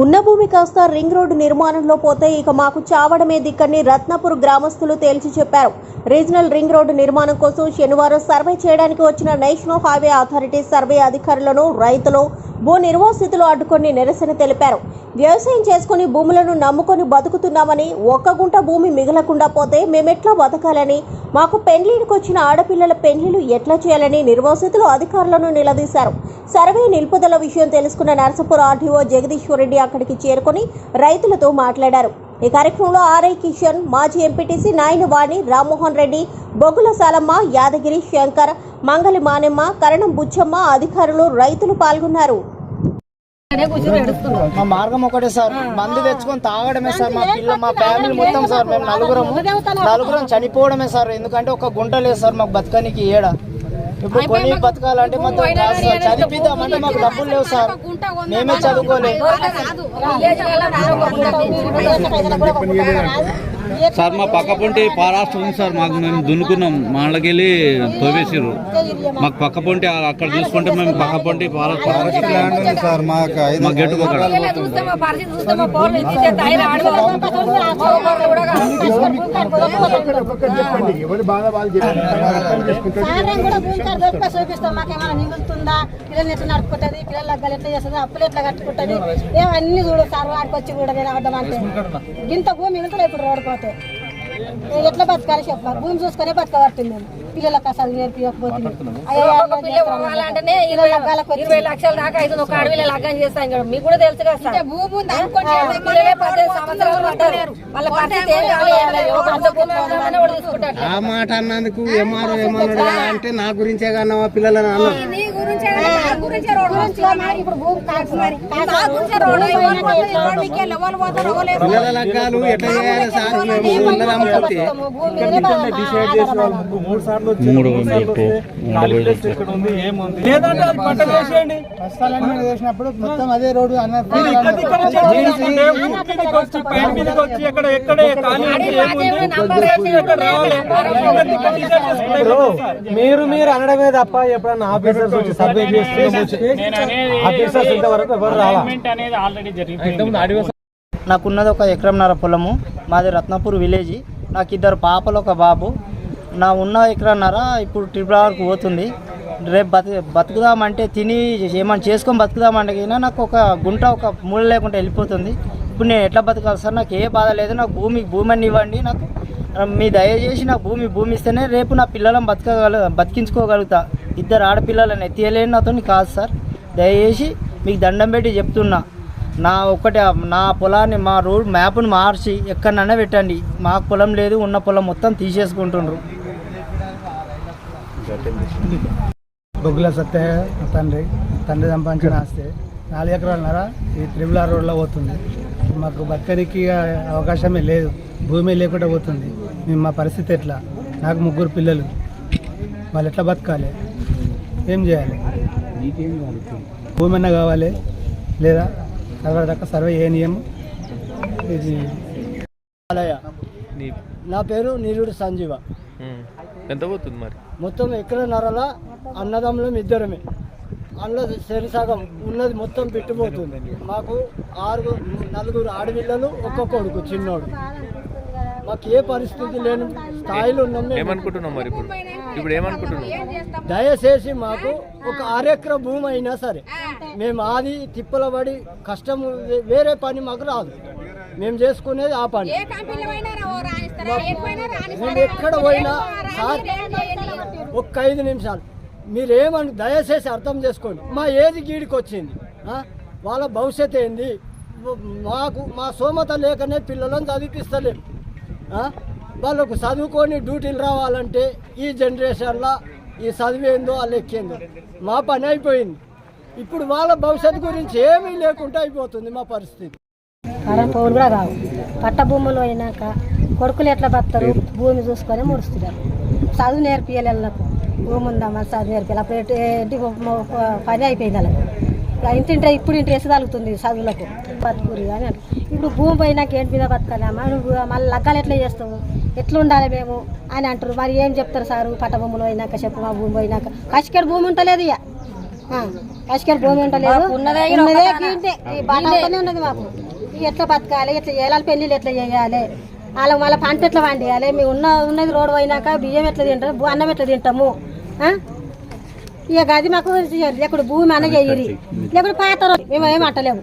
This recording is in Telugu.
ఉన్న భూమి కాస్త రింగ్ రోడ్డు నిర్మాణంలో పోతే ఇక మాకు చావడమే దిక్కని రత్నపూర్ గ్రామస్తులు తేల్చి చెప్పారు. రీజనల్ రింగ్ రోడ్డు నిర్మాణం కోసం శనివారం సర్వే చేయడానికి వచ్చిన నేషనల్ హైవే అథారిటీ సర్వే అధికారులను రైతులు భూ నిర్వాసితులు అడ్డుకొని నిరసన తెలిపారు. వ్యవసాయం చేసుకుని భూములను నమ్ముకొని బతుకుతున్నామని ఒక్క గుంట భూమి మిగలకుండా పోతే మేమెట్లా బతకాలని? మాకు పెండ్లీకి వచ్చిన ఆడపిల్లల పెండ్లీలు ఎట్లా చేయాలని నిర్వాసితులు అధికారులను నిలదీశారు. సర్వే నిలుపుదల విషయం తెలుసుకున్న నర్సపూర్ ఆర్డీఓ జగదీశ్వర్ రెడ్డి అక్కడికి చేరుకొని రైతులతో మాట్లాడారు. ఈ కార్యక్రమంలో ఆర్ఐ కిషన్ మాజీ ఎంపీటీసీ నాయనవాణి రామ్మోహన్ రెడ్డి బొగుల సాలమ్మ యాదగిరి శంకర్ మంగలి మానెమ్మ కరణం బుచ్చమ్మ అధికారులు రైతులు పాల్గొన్నారు. మా మార్గం ఒకటే సార్. మందు తెచ్చుకొని తాగడమే సార్ మా పిల్ల మా ఫ్యామిలీ మొత్తం సార్. మేము నలుగురం నలుగురం చనిపోవడమే సార్. ఎందుకంటే ఒక గుంట లేదు సార్ మాకు బతకనికి ఏడ ఇప్పుడు కొని బతకాలంటే మాకు చనిపిద్దామంటే మాకు డబ్బులు లేవు సార్. మేమే చదువుకోలేదు. సార్ మా పక్క పొంటి ఉంది సార్ మాకు మేము దున్నుకున్నాం. మాళ్ళకెళ్ళి తోవేసిర్రు. మాకు పక్క పొంటి అక్కడ చూసుకుంటే మేము పక్క పొంటి సార్ మాకు ఐదు దొరికితే చూపిస్తాం. మాకేమైనా పిల్లల్ని ఎట్లా నడుపుకుంటుంది పిల్లల లగ్గాలు ఎట్లా చేస్తుంది అప్పులు ఎట్లా కట్టుకుంటుంది. ఏమన్నీ చూడు సార్ వాడికి వచ్చి కూడా నేను అడ్డమంటే ఇంత భూమి మిగులుతుంది ఇప్పుడు రోడ్డు పోతే. ఎట్లా బతకాలి చెప్ప భూమి చూసుకునే బతకబడుతుంది మేము. పిల్లలకు అసలు నేర్పించకపోతుంది అంటేనే ఇరవై లక్షల దాకా అయితే ఒక అడవిలో లగ్గం చేస్తాం మీకు కూడా తెలుసు కదా పిల్లలే ఆ మాట అన్నందుకు ఏమన్నాడు అంటే నా గురించే కన్నా మా పిల్లలని అన్నాడు నీ గురించే కదా, నా గురించే రోడ్డు గురించి మరి ఇప్పుడు భూమి కాదు మరి. నా గురించే రోడ్డు ఎవరు పోతారు, రోడ్డు మీకెళ్ళి? ఎవరు పోతారు, ఎవరు లేరు. పిల్లల లగ్గాలు ఎట్లా చేయాలి? సార్ మేము ఉన్నది. మూడు సార్లు మూడు మూడు సార్లు వందలు వస్తే ఖాళీ ప్లేస్ ఇక్కడ ఉంది ఏముంది? లేదంటే అది పట్ట వేసేయండి. చేసినప్పుడు మొత్తం అదే రోడ్డు మీరు రావాలి. మీరు అనడమే తప్ప ఎప్పుడన్నా ఆఫీసర్స్ వచ్చి సర్వే చేస్తే ఆఫీసర్స్ ఇంతవరకు ఎవరు రావా నాకున్నది ఒక ఎకరంన్నర పొలము. మాది రత్నపూర్ విలేజ్. నాకు ఇద్దరు పాపలు ఒక బాబు. నా ఉన్న ఎకరన్నర ఇప్పుడు ట్రిపుల్ ఆర్కు పోతుంది. రేపు బతు బతుకుదామంటే తిని ఏమైనా చేసుకొని బతుకుదామంటే అయినా నాకు ఒక గుంట ఒక మూల లేకుండా వెళ్ళిపోతుంది. ఇప్పుడు నేను ఎట్లా బతకాలి సార్? నాకు ఏ బాధ లేదు. నాకు భూమి భూమి అని ఇవ్వండి నాకు. మీ దయచేసి నాకు భూమి భూమి ఇస్తేనే రేపు నా పిల్లలను బతకగల బతికించుకోగలుగుతా. ఇద్దరు ఆడపిల్లలను ఎత్తియలేని నాతో కాదు సార్. దయచేసి మీకు దండం పెట్టి చెప్తున్నా. నా ఒక్కటి నా పొలాన్ని మా రోడ్ మ్యాప్ను మార్చి ఎక్కడన్నా పెట్టండి. మాకు పొలం లేదు ఉన్న పొలం మొత్తం తీసేసుకుంటుండ్రు. బొగ్గుల సత్య తండ్రి. తండ్రి సంపాదించిన ఆస్తి. నాలుగు ఎకరాలన్నర ఈ త్రిబుల్ ఆర్ రోడ్లో పోతుంది. మాకు బతకనికి అవకాశమే లేదు. భూమి లేకుండా పోతుంది. మేము మా పరిస్థితి ఎట్లా? నాకు ముగ్గురు పిల్లలు. వాళ్ళు ఎట్లా బతకాలి? ఏం చేయాలి? భూమి అన్న కావాలి లేదా? సర్వే దాకా సర్వే ఏ నియమం? ఇది. నా పేరు నీరుడు సంజీవ. ఎంత పోతుంది మరి? మొత్తం ఎకరన్నరల అన్నదమ్ములం ఇద్దరమే. అందులో సగం ఉన్నది మొత్తం పెట్టుపోతుంది. మాకు ఆరుగురు నలుగురు ఆడపిల్లలు ఒక్క కొడుకు చిన్నోడు. మాకు ఏ పరిస్థితి లేని స్థాయిలో ఉన్నాం మేము. ఏమనుకుంటున్నాం మరి ఇప్పుడు? ఇప్పుడు ఏమనుకుంటున్నాం దయచేసి మాకు ఒక అరెకర భూమి అయినా సరే మేము ఆది తిప్పల పడి కష్టం వేరే పని మాకు రాదు. మేము చేసుకునేది ఆ పని? మేము ఎక్కడ పోయినా సార్ ఒక్క ఐదు నిమిషాలు. మీరేమని దయచేసి అర్థం చేసుకోండి. మా ఏది గీడికి వచ్చింది ఆ? వాళ్ళ భవిష్యత్ ఏంది? మాకు మా సోమత లేకనే పిల్లలను చదివిపిస్తలేము ఆ? వాళ్ళకు చదువుకొని డ్యూటీలు రావాలంటే ఈ జనరేషన్లో ఈ చదివేందో వాళ్ళు ఎక్కేందో మా పని అయిపోయింది. ఇప్పుడు వాళ్ళ భవిష్యత్తు గురించి ఏమీ లేకుండా అయిపోతుంది మా పరిస్థితి. కరం పౌలు కూడా కావు పట్ట భూములు అయినాక కొడుకులు ఎట్లా బతారు భూమి చూసుకొని ముడుస్తున్నారు. చదువు నేర్పియాలి వాళ్ళకు. భూమి ఉందమ్మా చదువు నేర్పియాలి అప్పుడు ఏంటి పని అయిపోయింది వాళ్ళకి. ఇంటింటే ఇప్పుడు ఇంటి వేసి తగులుతుంది చదువులకు. బతుకురి అని. ఇప్పుడు భూమి పోయినాక ఏంటి మీద బతకాలమ్మా? నువ్వు మళ్ళీ లగ్గాలు ఎట్లా చేస్తావు? ఎట్లా ఉండాలి మేము? అని అంటారు. మరి ఏం చెప్తారు సారు? పట్ట భూములు పోయినాక చెప్పు మా భూమి పోయినాక. కసికెడు భూమి ఉంటలేదు ఇక. అసలు భూమి ఉండలేదు. మాకు ఉన్నదే ఉన్నదే. ఈ ఉన్నది మాకు. ఎట్లా బతకాలి? ఎట్లా చేయాలి? పెళ్ళిళ్ళు ఎట్లా చేయాలి? వాళ్ళకి మళ్ళీ పంట ఎట్లా పండియాలి? మేము ఉన్న ఉన్నది రోడ్డు పోయినాక బియ్యం ఎట్లా తింటాము అన్నం ఎట్లా తింటాము? ఇక అది మాకు ఎక్కడ భూమి అన్న చెయ్యి లేకపోతే పాత మేము ఏం అంటలేము.